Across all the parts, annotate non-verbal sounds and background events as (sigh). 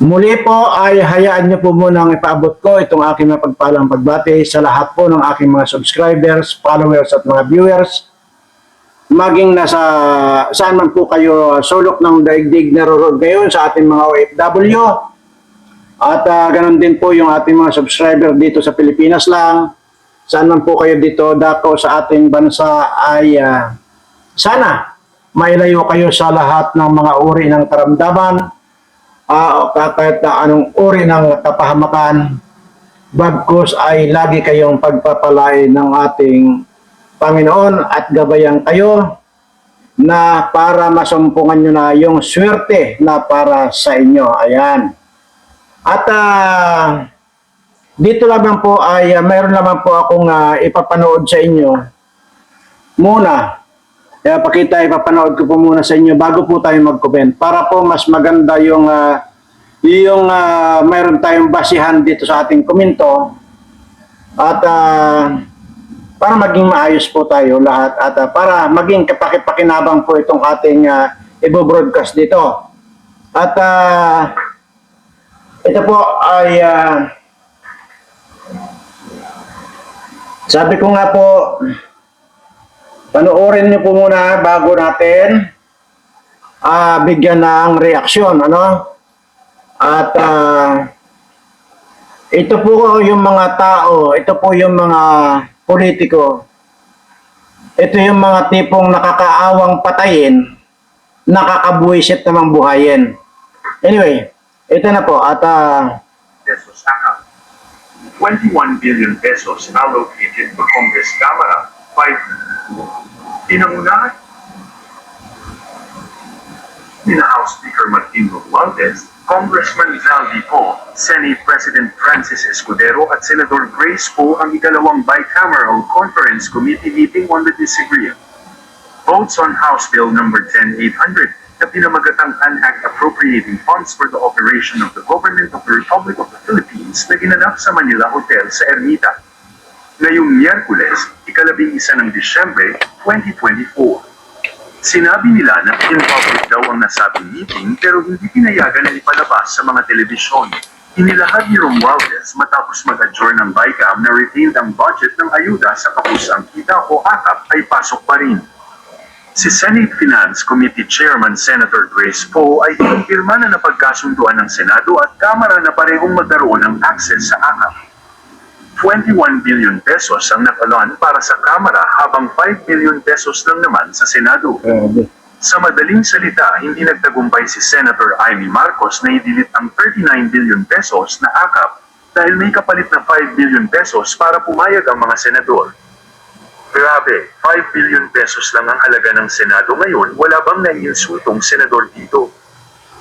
Muli po ay hayaan niyo po munang ipaabot ko itong aking mapagpalang pagbati sa lahat po ng aking mga subscribers, followers at mga viewers. Maging nasa saan man po kayo sulok ng daigdig naroon ngayon sa ating mga OFW. At ah, ganun din po yung ating mga subscriber dito sa Pilipinas lang. Saan man po kayo dito dako sa ating bansa ay ah, sana mailayo kayo sa lahat ng mga uri ng karamdaman ah, o kahit na anong uri ng kapahamakan, bagkus ay lagi kayong pagpapalain ng ating Panginoon at gabayan kayo na para masumpungan nyo na yung swerte na para sa inyo. Ayan. At ah, dito lamang po ay ah, mayroon lamang po akong ah, ipapanood sa inyo muna. Kaya pakita, ipapanood ko po muna sa inyo bago po tayo mag-comment para po mas maganda yung ah, yung ah, mayroon tayong basihan dito sa ating komento at ah, para maging maayos po tayo lahat at ah, para maging kapakipakinabang po itong ating uh, i-broadcast dito. At ah, ito po ay ah, sabi ko nga po panoorin niyo po muna bago natin ah, bigyan ng reaksyon ano at ah, ito po yung mga tao, ito po yung mga politiko. Ito yung mga tipong nakakaawang patayin, nakakabuisit namang buhayin. Anyway, ito na po at ah, pesos account. 21 billion pesos allocated for Congress Camera. 5. Pinangunahan ni na House Speaker Martin Romualdez, Congressman Zaldi Po, Senate President Francis Escudero at Senator Grace Po ang ikalawang bicameral conference committee meeting on the disagreement. Votes on House Bill number 10800 na pinamagatang Act appropriating funds for the operation of the government of the Republic of the Philippines na ginanap sa Manila Hotel sa Ermita. Ngayong Miyerkules, ikalabing isa ng Disyembre, 2024. Sinabi nila na in public daw ang nasabing meeting pero hindi pinayagan na ipalabas sa mga telebisyon. Inilahad ni Romualdez matapos mag-adjourn ng BICAM na retained ang budget ng ayuda sa kapusang kita o AKAP ay pasok pa rin. Si Senate Finance Committee Chairman Senator Grace Poe ay inumpirma na napagkasunduan ng Senado at Kamara na parehong magkaroon ng access sa AKAP. 21 billion pesos ang nakalaan para sa Kamara habang 5 billion pesos lang naman sa Senado. Sa madaling salita, hindi nagtagumpay si Senator Amy Marcos na idilit ang 39 billion pesos na AKAP dahil may kapalit na 5 billion pesos para pumayag ang mga senador. Grabe, 5 billion pesos lang ang halaga ng Senado ngayon, wala bang naiinsultong senador dito?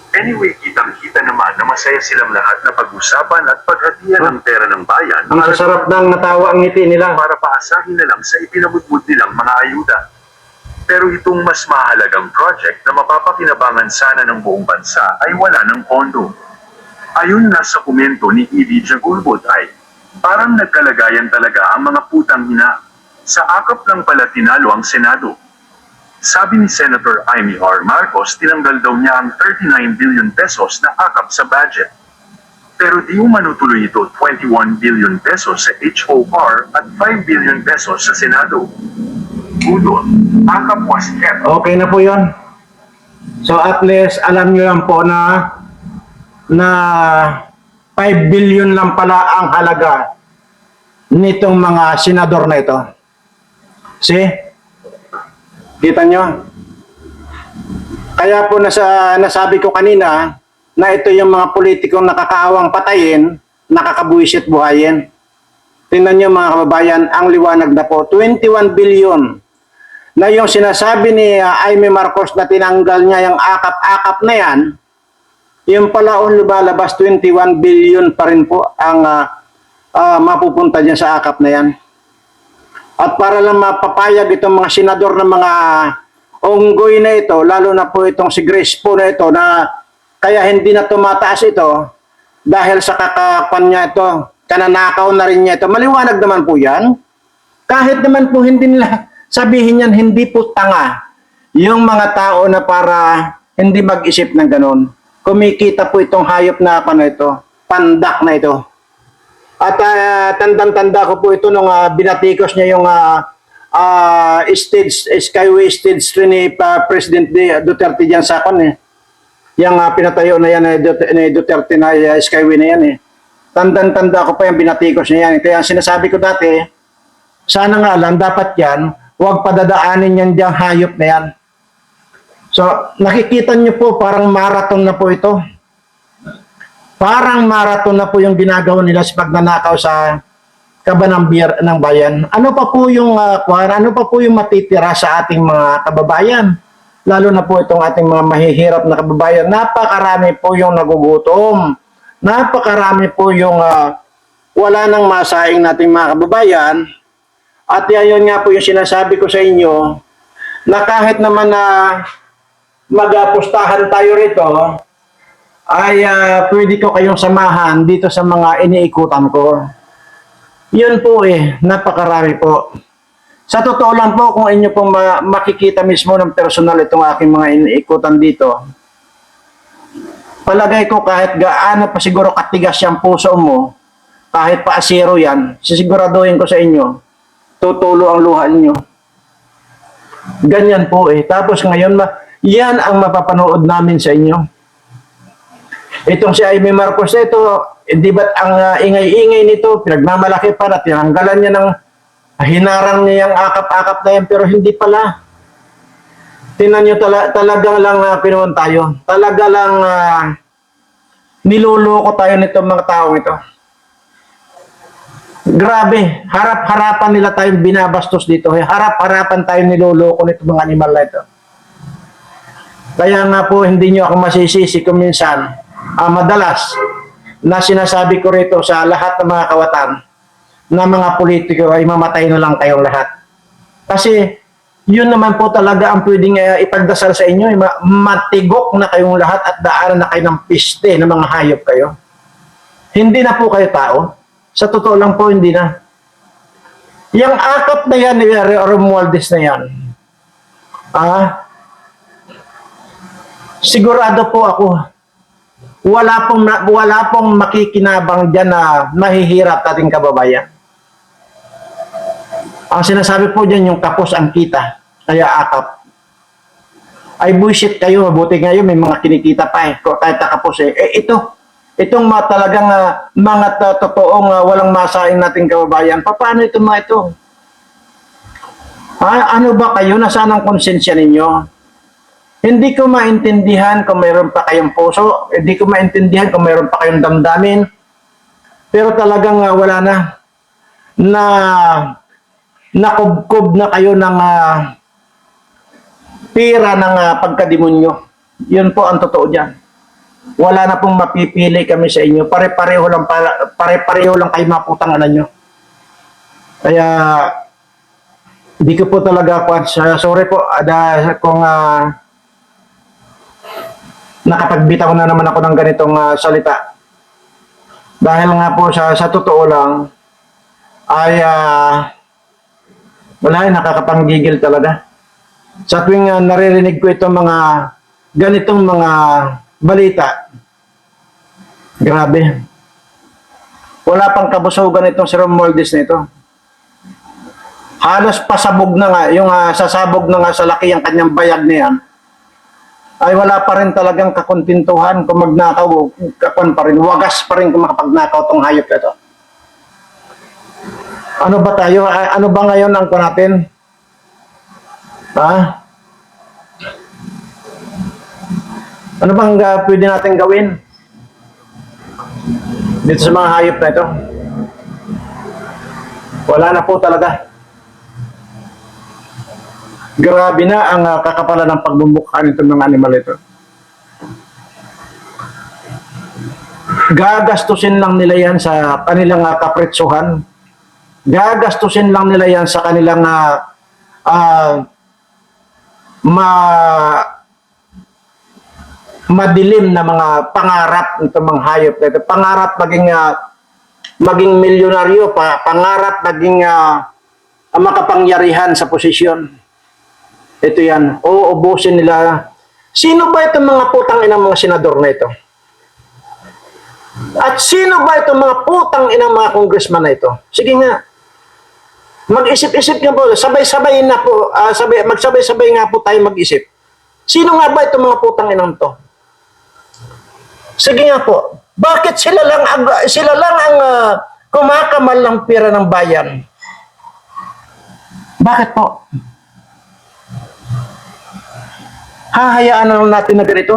Anyway, kitang-kita naman na masaya silang lahat na pag-usapan at paghatian ng pera ng bayan ang sasarap ng natawa ang ngiti nila. para paasahin na lang sa ipinabudbud nilang mga ayuda. Pero itong mas mahalagang project na mapapakinabangan sana ng buong bansa ay wala ng pondo. Ayon na sa komento ni Edie Jagulbot ay, parang nagkalagayan talaga ang mga putang ina. Sa akap lang pala tinalo ang Senado. Sabi ni Senator Amy R. Marcos, tinanggal daw niya ang 39 billion pesos na akap sa budget. Pero di umano tuloy ito 21 billion pesos sa HOR at 5 billion pesos sa Senado. Budol, akap was kept. Okay na po yon. So at least alam nyo lang po na na 5 billion lang pala ang halaga nitong mga senador na ito. See? Kita nyo? Kaya po nasa, nasabi ko kanina na ito yung mga politikong nakakaawang patayin, nakakabuisit buhayin. Tingnan nyo mga kababayan, ang liwanag na po, 21 billion na yung sinasabi ni uh, Marcos na tinanggal niya yung akap-akap na yan, yung pala on lumalabas 21 billion pa rin po ang ah, ah, mapupunta dyan sa akap na yan. At para lang mapapayag itong mga senador ng mga unggoy na ito, lalo na po itong si Grace po na ito na kaya hindi na tumataas ito dahil sa kakapan niya ito, kananakaw na rin niya ito. Maliwanag naman po yan. Kahit naman po hindi nila (laughs) sabihin yan, hindi po tanga yung mga tao na para hindi mag-isip ng ganun. kumikita po itong hayop na ano ito, pandak na ito. At ah, tandang-tanda ko po ito nung ah, binatikos niya yung uh, stage, Skyway stage 3 ni pa President Duterte dyan sa akin eh. Yung ah, pinatayo na yan Dut- ni Duterte na ah, Skyway na yan eh. Tandang-tanda ko pa yung binatikos niya yan. Kaya sinasabi ko dati, sana nga lang dapat yan, huwag padadaanin yan diyang hayop na yan. So, nakikita niyo po parang marathon na po ito. Parang marathon na po yung ginagawa nila sa pagnanakaw sa kabanang bir ng bayan. Ano pa po yung uh, ano pa po yung matitira sa ating mga kababayan? Lalo na po itong ating mga mahihirap na kababayan. Napakarami po yung nagugutom. Napakarami po yung ah, wala nang masaing nating mga kababayan. At yan nga po yung sinasabi ko sa inyo na kahit naman na magapustahan tayo rito, ay ah, pwede ko kayong samahan dito sa mga iniikutan ko. Yun po eh, napakarami po. Sa totoo lang po, kung inyo pong ma- makikita mismo ng personal itong aking mga iniikutan dito, palagay ko kahit gaano pa siguro katigas yung puso mo, kahit pa asiro yan, sisiguraduhin ko sa inyo, tutulo ang luha ninyo. Ganyan po eh. Tapos ngayon, yan ang mapapanood namin sa inyo. Itong si Amy Marcos ito, eh, di ba't ang ah, ingay-ingay nito, pinagmamalaki pa na tinanggalan niya ng hinarang niya yung akap-akap na yan, pero hindi pala. Tinan niyo tala, talagang lang uh, pinuwan tayo. Talaga lang ah, niluloko tayo nito mga taong ito. Grabe, harap-harapan nila tayong binabastos dito. Harap-harapan tayo niloloko nito mga animal na ito. Kaya nga po hindi nyo ako masisisi kung minsan, ah, madalas, na sinasabi ko rito sa lahat ng mga kawatan na mga politiko ay mamatay na lang kayong lahat. Kasi yun naman po talaga ang pwedeng uh, ipagdasal sa inyo. eh, ma- matigok na kayong lahat at daanan na kayo ng piste ng mga hayop kayo. Hindi na po kayo tao. Sa totoo lang po, hindi na. Yung akap na yan ni Romualdez na yan, ah, sigurado po ako, wala pong, wala pong makikinabang dyan na mahihirap ating kababayan. Ang sinasabi po dyan, yung kapos ang kita, kaya akap. Ay bullshit kayo, mabuti ngayon may mga kinikita pa eh, kahit nakapos eh. Eh ito, itong mga talagang ah, mga to- totoong ah, walang masaing nating kababayan, paano ito mga ito? Ha? Ano ba kayo? Nasaan ang konsensya ninyo? Hindi ko maintindihan kung mayroon pa kayong puso, hindi ko maintindihan kung mayroon pa kayong damdamin, pero talagang ah, wala na na nakubkob na kayo ng ah, pira ng ah, pagkademonyo. Yun po ang totoo diyan. Wala na pong mapipili kami sa inyo. Pare-pareho lang pare-pareho lang kayo maputang ano nyo. Kaya hindi ko po talaga kwan sorry po ada kung ah, nakapagbitaw na naman ako ng ganitong ah, salita. Dahil nga po sa sa totoo lang ay ah, wala eh, nakakapanggigil talaga. Sa tuwing ah, naririnig ko itong mga ganitong mga balita, grabe. Wala pang kabusugan itong si Romualdez na ito. Halos pasabog na nga, yung ah, sasabog na nga sa laki ang kanyang bayag na yan, ay wala pa rin talagang kakontintuhan kung magnakaw, kakon pa rin, wagas pa rin kung makapagnakaw tong hayop na ito. Ano ba tayo? Ano ba ngayon ang kuha natin? Ha? Ano bang uh, pwede natin gawin? Dito sa mga hayop na ito. Wala na po talaga. Grabe na ang uh, kakapalan ng pagbubukhan nitong mga animal ito. Gagastusin lang nila yan sa kanilang uh, kapretsuhan. Gagastusin lang nila yan sa kanilang uh, uh, ma madilim na mga pangarap nitong mga hayop na. Pangarap maging uh, maging milyonaryo, pa, pangarap maging uh, makapangyarihan sa posisyon. Ito yan, uubusin nila Sino ba itong mga putang inang mga senador na ito? At sino ba itong mga putang inang mga congressman na ito? Sige nga. Mag-isip-isip nga po. Sabay-sabay na po. ah, sabay, magsabay-sabay nga po tayo mag-isip. Sino nga ba itong mga putang inang to? Sige nga po. Bakit sila lang ang, sila lang ang ah, kumakamal ng pera ng bayan? Bakit po? Hahayaan na lang natin na ganito.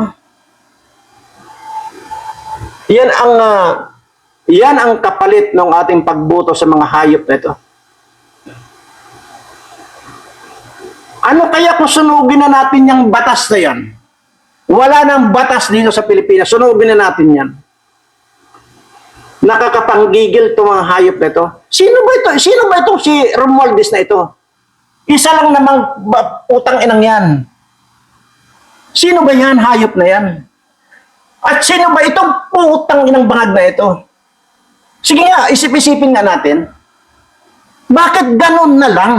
Yan ang ah, yan ang kapalit ng ating pagboto sa mga hayop na ito. Ano kaya kung sunugin na natin yung batas na yan? Wala nang batas dito sa Pilipinas. Sunugin na natin yan. Nakakapanggigil itong mga hayop na ito. Sino ba ito? Sino ba itong si Romualdez na ito? Isa lang namang utang inang yan. Sino ba yan? Hayop na yan. At sino ba itong putang inang bangag na ito? Sige nga, isip-isipin nga natin. Bakit ganun na lang?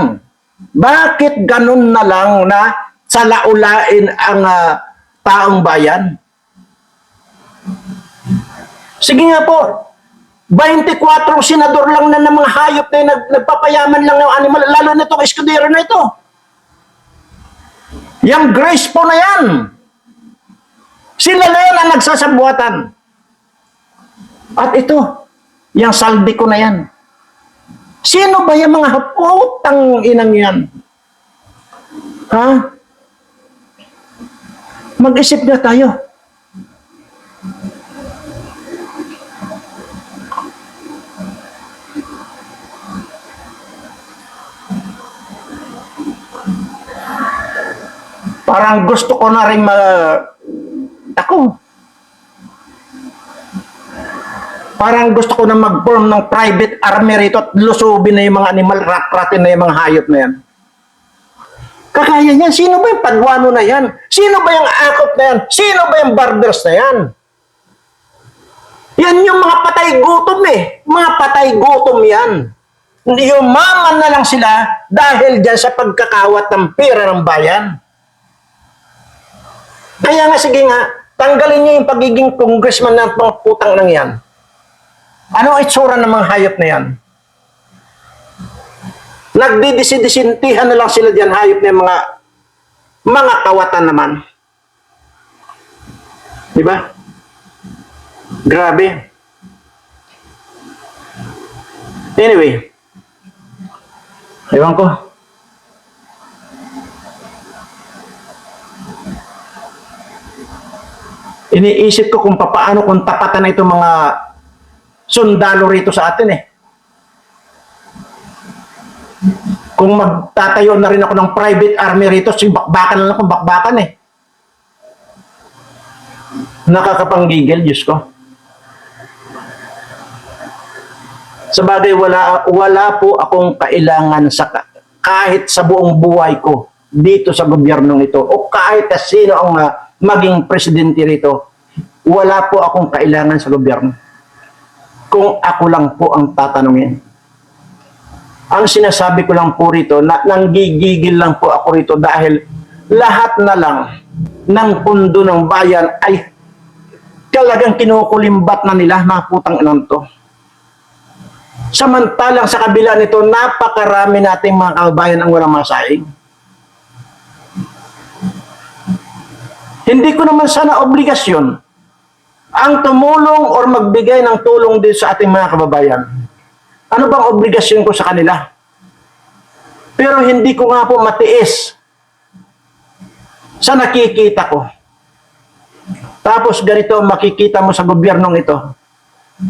Bakit ganun na lang na salaulain ang ah, taong bayan? Sige nga po, 24 senador lang na ng mga hayop na nag, nagpapayaman lang ng animal, lalo na itong eskudero na ito. Yang grace po na yan. Sila na yan ang nagsasabuatan. At ito, yung saldi ko na yan. Sino ba yung mga putang inang yan? Ha? Mag-isip na tayo. Parang gusto ko na rin ma... Ako. Parang gusto ko na mag-form ng private army rito at lusubin na yung mga animal, rat-ratin na yung mga hayop na yan. Kakaya niyan. Sino ba yung padwano na yan? Sino ba yung akop na yan? Sino ba yung barbers na yan? Yan yung mga patay gutom eh. Mga patay gutom yan. Yumaman na lang sila dahil dyan sa pagkakawat ng pera ng bayan. Kaya nga, sige nga, tanggalin niyo yung pagiging congressman ng mga putang nang yan. Ano ang itsura ng mga hayop na yan? Nagdidisidisintihan na lang sila diyan hayop na mga mga kawatan naman. Di ba? Grabe. Anyway. Ewan ko. Iniisip ko kung papaano kung tapatan na itong mga sundalo rito sa atin eh. Kung magtatayo na rin ako ng private army rito, bakbakan na lang kung bakbakan eh. Nakakapanggigil, Diyos ko. Sa bagay, wala, wala po akong kailangan sa ka- kahit sa buong buhay ko dito sa gobyernong ito o kahit na sino ang ah, maging presidente rito, wala po akong kailangan sa gobyerno. Kung ako lang po ang tatanungin. Ang sinasabi ko lang po rito, na, nanggigigil lang po ako rito dahil lahat na lang ng pundo ng bayan ay talagang kinukulimbat na nila mga putang inang to. Samantalang sa kabila nito, napakarami nating mga kababayan ang walang masaing. Hindi ko naman sana obligasyon ang tumulong or magbigay ng tulong din sa ating mga kababayan. Ano bang obligasyon ko sa kanila? Pero hindi ko nga po matiis sa nakikita ko. Tapos ganito makikita mo sa gobyernong ito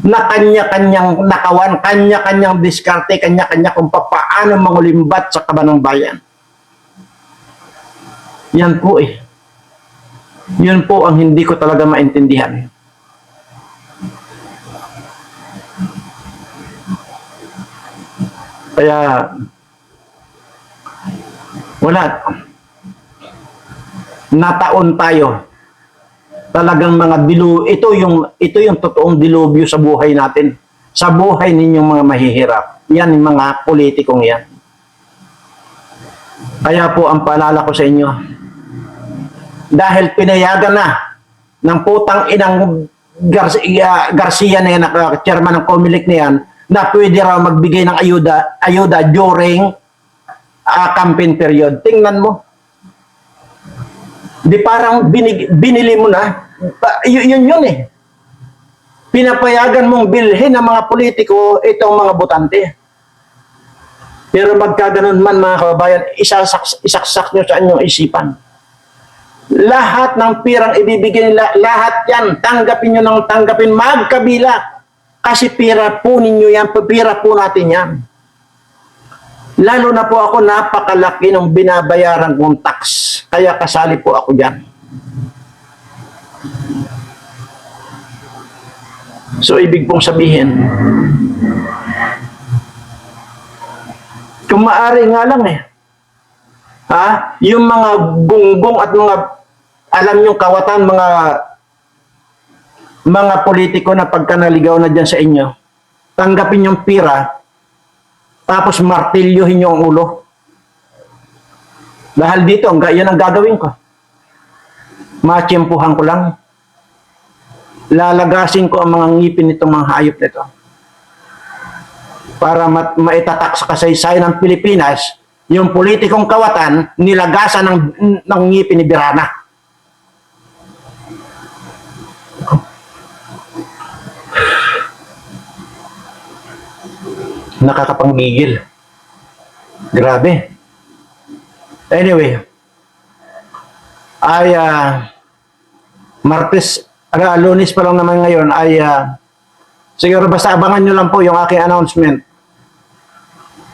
na kanya-kanyang nakawan, kanya-kanyang diskarte, kanya-kanya kung paano mangulimbat sa kabanang bayan. Yan po eh. Yun po ang hindi ko talaga maintindihan. Kaya, wala. Nataon tayo. Talagang mga dilu ito yung ito yung totoong dilubyo sa buhay natin. Sa buhay ninyong mga mahihirap. Yan yung mga politikong yan. Kaya po ang paalala ko sa inyo, dahil pinayagan na ng putang inang Garcia, Garcia na yan, chairman ng Comelec na yan, na pwede raw magbigay ng ayuda, ayuda during ah, campaign period. Tingnan mo. Di parang binig, binili mo na. Y- yun yun eh. Pinapayagan mong bilhin ng mga politiko itong mga botante. Pero magkaganon man mga kababayan, isasaks, isaksak nyo sa inyong isipan. Lahat ng pirang ibibigay nila, lahat yan, tanggapin nyo ng tanggapin, magkabila. Kasi pira po ninyo yan, pira po natin yan. Lalo na po ako, napakalaki ng binabayaran kong tax. Kaya kasali po ako dyan. So, ibig pong sabihin, kung maaari nga lang eh, ha, yung mga gunggong at mga, alam yung kawatan, mga mga politiko na pagka naligaw na dyan sa inyo, tanggapin yung pira, tapos martilyohin yung ulo. Dahil dito, yan ang gagawin ko. Matsyempuhan ko lang. Lalagasin ko ang mga ngipin nitong mga hayop nito. Para mat, maitatak sa kasaysayan ng Pilipinas, yung politikong kawatan, nilagasan ng, ng ngipin ni Birana. Nakakapanggigil. Grabe. Anyway, ay ah, Martes, ano, lunes pa lang naman ngayon ay ah, siguro basta abangan nyo lang po yung aking announcement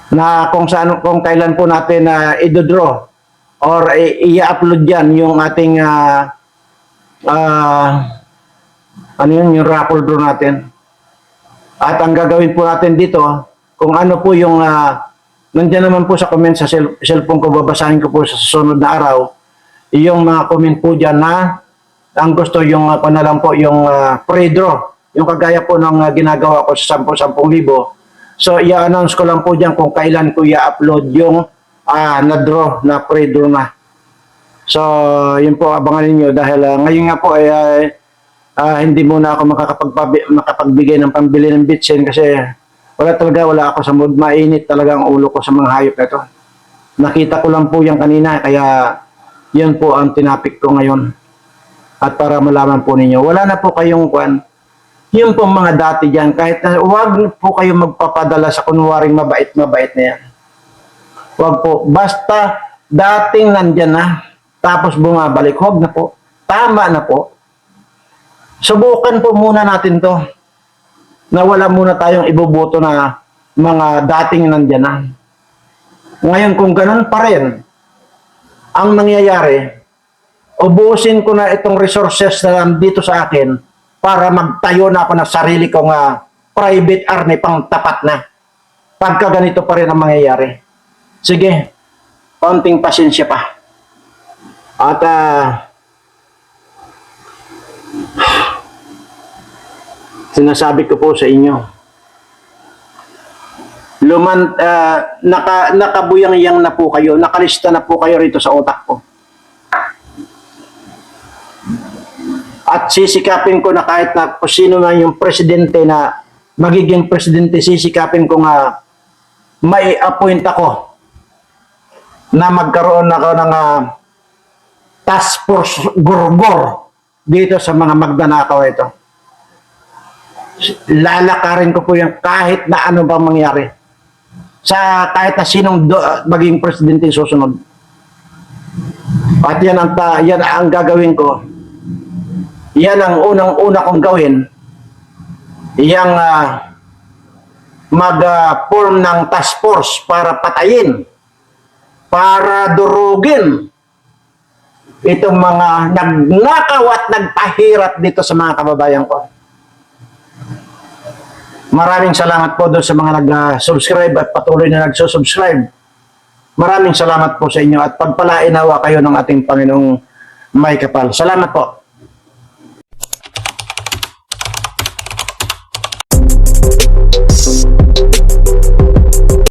na kung saan kung kailan po natin na i-draw or i- i-upload yan yung ating ah, ah, ano yun, yung raffle draw natin. At ang gagawin po natin dito, kung ano po yung, uh, nandiyan naman po sa comment sa cell, cellphone ko, babasahin ko po sa susunod na araw, yung mga comment po dyan na ang gusto yung, uh, na po, yung uh, pre-draw, yung kagaya po ng uh, ginagawa ko sa 10,000 libo. So, i-announce ko lang po dyan kung kailan ko i-upload yung uh, na-draw, na pre-draw na. So, yun po, abangan ninyo dahil uh, ngayon nga po ay ay, ah, hindi muna ako makapagbigay ng pambili ng bitsin kasi wala talaga, wala ako sa mood. Mainit talaga ang ulo ko sa mga hayop ito. Nakita ko lang po yan kanina, kaya yun po ang tinapik ko ngayon. At para malaman po ninyo, wala na po kayong kwan. Yung po mga dati dyan, kahit na huwag po kayo magpapadala sa kunwaring mabait-mabait na yan. Huwag po. Basta dating nandyan na, tapos bumabalik, huwag na po. Tama na po. Subukan po muna natin to na wala muna tayong iboboto na mga dating nandyan na. Ngayon, kung ganun pa rin ang nangyayari, ubusin ko na itong resources na nandito sa akin para magtayo na ako ng sarili kong ah, private army pang tapat na. Pagka ganito pa rin ang mangyayari. Sige, konting pasensya pa. At ah, sinasabi ko po sa inyo, luman, ah, naka, nakabuyang-yang na po kayo, nakalista na po kayo rito sa utak ko. At sisikapin ko na kahit na kung sino man yung presidente na magiging presidente, sisikapin ko nga may appoint ako na magkaroon ako ng ah, task force gurgor dito sa mga magnanakaw ito lalakarin ko po yan kahit na ano bang mangyari. Sa kahit na sinong do, maging presidente yung susunod. At yan ang, ta, yan ang gagawin ko. Yan ang unang-una kong gawin. Yang ah, mag-form ng task force para patayin, para durugin itong mga nagnakaw at nagpahirap dito sa mga kababayan ko. Maraming salamat po doon sa mga nag-subscribe at patuloy na nagsusubscribe. Maraming salamat po sa inyo at pagpalainawa kayo ng ating Panginoong may kapal. Salamat po.